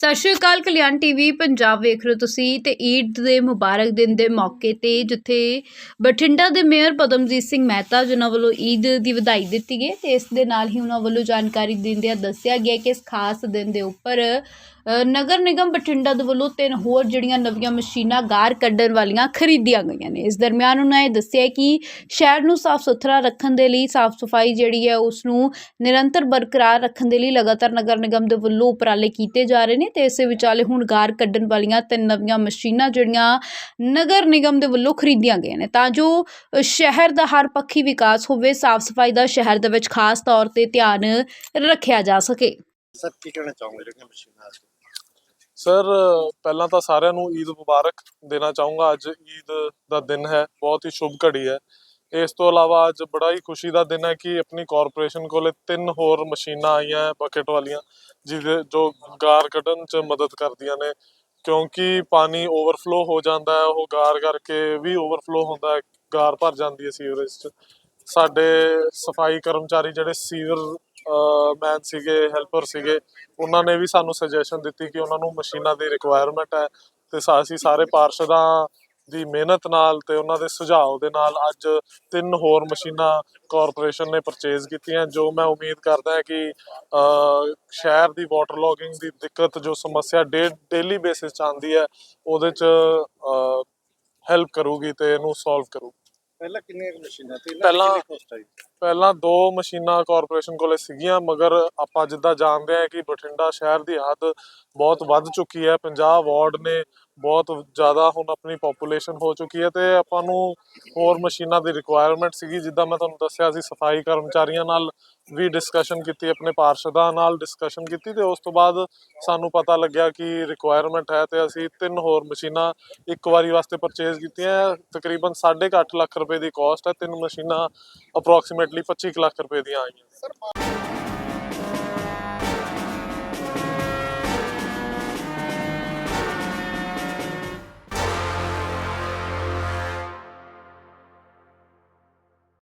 ਸਤਿ ਸ਼੍ਰੀ ਅਕਾਲ ਕਲਿਆਣ ਟੀਵੀ ਪੰਜਾਬ ਵੇਖ ਰਹੇ ਹੋ ਤੁਸੀਂ ਤੇ ਈਦ ਦੇ ਮੁਬਾਰਕ ਦਿਨ ਦੇ ਮੌਕੇ ਤੇ ਜਿੱਥੇ ਬਠਿੰਡਾ ਦੇ ਮੇਅਰ ਪਦਮਜੀਤ ਸਿੰਘ ਮਹਿਤਾ ਜਿਨ੍ਹਾਂ ਵੱਲੋਂ ਈਦ ਦੀ ਵਧਾਈ ਦਿੱਤੀ ਗਈ ਤੇ ਇਸ ਦੇ ਨਾਲ ਹੀ ਉਹਨਾਂ ਵੱਲੋਂ ਜਾਣਕਾਰੀ ਦਿੰਦਿਆਂ ਦੱਸਿਆ ਗਿਆ ਕਿ ਇਸ ਖਾਸ ਦਿਨ ਦੇ ਉੱਪਰ ਨਗਰ ਨਿਗਮ ਬਠਿੰਡਾ ਦੇ ਵੱਲੋਂ ਤਿੰਨ ਹੋਰ ਜਿਹੜੀਆਂ ਨਵੀਆਂ ਮਸ਼ੀਨਾਂ ਗਾਰ ਕੱਢਣ ਵਾਲੀਆਂ ਖਰੀਦੀਆਂ ਗਈਆਂ ਨੇ। ਇਸ ਦਰਮਿਆਨ ਉਹਨਾਂ ਇਹ ਦੱਸਿਆ ਕਿ ਸ਼ਹਿਰ ਨੂੰ ਸਾਫ਼ ਸੁਥਰਾ ਰੱਖਣ ਦੇ ਲਈ, ਸਾਫ਼ ਸਫ਼ਾਈ ਜਿਹੜੀ ਹੈ ਉਸ ਨੂੰ ਨਿਰੰਤਰ ਬਰਕਰਾਰ ਰੱਖਣ ਦੇ ਲਈ ਲਗਾਤਾਰ ਨਗਰ ਨਿਗਮ ਦੇ ਵੱਲੋਂ ਉਪਰਾਲੇ ਕੀਤੇ ਜਾ ਰਹੇ ਨੇ ਤੇ ਇਸੇ ਵਿਚਾਲੇ ਹੁਣ ਗਾਰ ਕੱਢਣ ਵਾਲੀਆਂ ਤਿੰਨ ਨਵੀਆਂ ਮਸ਼ੀਨਾਂ ਜਿਹੜੀਆਂ ਨਗਰ ਨਿਗਮ ਦੇ ਵੱਲੋਂ ਖਰੀਦੀਆਂ ਗਈਆਂ ਨੇ। ਤਾਂ ਜੋ ਸ਼ਹਿਰ ਦਾ ਹਰ ਪੱਖੀ ਵਿਕਾਸ ਹੋਵੇ, ਸਾਫ਼ ਸਫ਼ਾਈ ਦਾ ਸ਼ਹਿਰ ਦੇ ਵਿੱਚ ਖਾਸ ਤੌਰ ਤੇ ਧਿਆਨ ਰੱਖਿਆ ਜਾ ਸਕੇ। ਸਰ, ਕੀ ਕਹਿਣਾ ਚਾਹੋਗੇ ਜਿਹੜੀਆਂ ਮਸ਼ੀਨਾਂ ਸਰ ਪਹਿਲਾਂ ਤਾਂ ਸਾਰਿਆਂ ਨੂੰ ਈਦ ਮੁਬਾਰਕ ਦੇਣਾ ਚਾਹੂੰਗਾ। ਅੱਜ ਈਦ ਦਾ ਦਿਨ ਹੈ, ਬਹੁਤ ਹੀ ਸ਼ੁਭ ਘੜੀ ਹੈ। ਇਸ ਤੋਂ ਇਲਾਵਾ ਅੱਜ ਬੜਾ ਹੀ ਖੁਸ਼ੀ ਦਾ ਦਿਨ ਹੈ ਕਿ ਆਪਣੀ ਕਾਰਪੋਰੇਸ਼ਨ ਕੋਲੇ ਤਿੰਨ ਹੋਰ ਮਸ਼ੀਨਾਂ ਆਈਆਂ ਹੈ ਬਕਟ ਵਾਲੀਆਂ, ਜਿਹਦੇ ਜੋ ਗਾਰ ਕੱਢਣ 'ਚ ਮਦਦ ਕਰਦੀਆਂ ਨੇ। ਕਿਉਂਕਿ ਪਾਣੀ ਓਵਰਫਲੋ ਹੋ ਜਾਂਦਾ ਹੈ, ਉਹ ਗਾਰ ਕਰਕੇ ਵੀ ਓਵਰਫਲੋ ਹੁੰਦਾ ਹੈ, ਗਾਰ ਭਰ ਜਾਂਦੀ ਹੈ ਸੀਵਰੇਜ 'ਚ। ਸਾਡੇ ਸਫ਼ਾਈ ਕਰਮਚਾਰੀ ਜਿਹੜੇ ਸੀਵਰ ਮੈਨ ਸੀਗੇ ਹੈਲਪਰ ਸੀਗੇ ਉਹਨਾਂ ਨੇ ਵੀ ਸਾਨੂੰ ਸੁਜੈਸ਼ਨ ਦਿੱਤੀ ਕਿ ਉਹਨਾਂ ਨੂੰ ਮਸ਼ੀਨਾਂ ਦੀ ਰਿਕੁਆਇਰਮੈਂਟ ਹੈ ਤੇ ਸਾ- ਅਸੀਂ ਸਾਰੇ ਪਾਰਸ਼ਦਾਂ ਦੀ ਮਿਹਨਤ ਨਾਲ ਤੇ ਉਹਨਾਂ ਦੇ ਸੁਝਾਅ ਦੇ ਨਾਲ ਅੱਜ ਤਿੰਨ ਹੋਰ ਮਸ਼ੀਨਾਂ ਕਾਰਪੋਰੇਸ਼ਨ ਨੇ ਪਰਚੇਜ਼ ਕੀਤੀਆਂ ਜੋ ਮੈਂ ਉਮੀਦ ਕਰਦਾ ਹਾਂ ਕਿ ਅ, ਸ਼ਹਿਰ ਦੀ ਵਾਟਰ ਲੌਗਿੰਗ ਦੀ ਦਿੱਕਤ ਜੋ ਸਮੱਸਿਆ ਡੇਲੀ ਬੇਸਿਸ 'ਚ ਆਉਂਦੀ ਹੈ ਉਹਦੇ 'ਚ ਹੈਲਪ ਕਰੂਗੀ ਤੇ ਇਹਨੂੰ ਸੋਲਵ ਕਰੂ ਪਹਿਲਾਂ ਕਿੰਨੀਆਂ ਮਸ਼ੀਨਾਂ ਤੇ ਪਹਿਲਾਂ- ਕੋਸਟ ਆਈ? ਪਹਿਲਾਂ ਦੋ ਮਸ਼ੀਨਾਂ ਕਾਰਪੋਰੇਸ਼ਨ ਕੋਲੇ ਸੀਗੀਆਂ ਮਗਰ ਆਪਾਂ ਜਿੱਦਾਂ ਜਾਣਦੇ ਹਾਂ ਕਿ ਬਠਿੰਡਾ ਸ਼ਹਿਰ ਦੀ ਹੱਦ ਬਹੁਤ ਵੱਧ ਚੁੱਕੀ ਹੈ। 50 ਵਾਰਡ ਨੇ ਬਹੁਤ ਜ਼ਿਆਦਾ ਹੁਣ ਆਪਣੀ ਪੋਪੂਲੇਸ਼ਨ ਹੋ ਚੁੱਕੀ ਹੈ ਤੇ ਆਪਾਂ ਨੂੰ ਹੋਰ ਮਸ਼ੀਨਾਂ ਦੀ ਰਿਕੁਆਇਰਮੈਂਟ ਸੀਗੀ, ਜਿੱਦਾਂ ਮੈਂ ਤੁਹਾਨੂੰ ਦੱਸਿਆ ਸੀ, ਸਫ਼ਾਈ ਕਰਮਚਾਰੀਆਂ ਨਾਲ ਵੀ ਡਿਸਕਸ਼ਨ ਕੀਤੀ, ਆਪਣੇ ਪਾਰਸ਼ਦਾਂ ਨਾਲ ਡਿਸਕਸ਼ਨ ਕੀਤੀ ਤੇ ਉਸ ਤੋਂ ਬਾਅਦ ਸਾਨੂੰ ਪਤਾ ਲੱਗਿਆ ਕਿ ਰਿਕੁਆਇਰਮੈਂਟ ਹੈ ਤੇ ਅਸੀਂ ਤਿੰਨ ਹੋਰ ਮਸ਼ੀਨਾਂ ਇੱਕ ਵਾਰੀ ਵਾਸਤੇ ਪਰਚੇਸ ਕੀਤੀਆਂ ਤਕਰੀਬਨ 8.5 ਲੱਖ ਰੁਪਏ ਦੀ ਕਾਸਟ ਹੈ, ਤਿੰਨ ਮਸ਼ੀਨਾਂ ਅਪਰੋਕਸੀਮੇਟਲੀ 25 ਕੁ ਲੱਖ ਰੁਪਏ ਦੀਆਂ ਆਈਆਂ।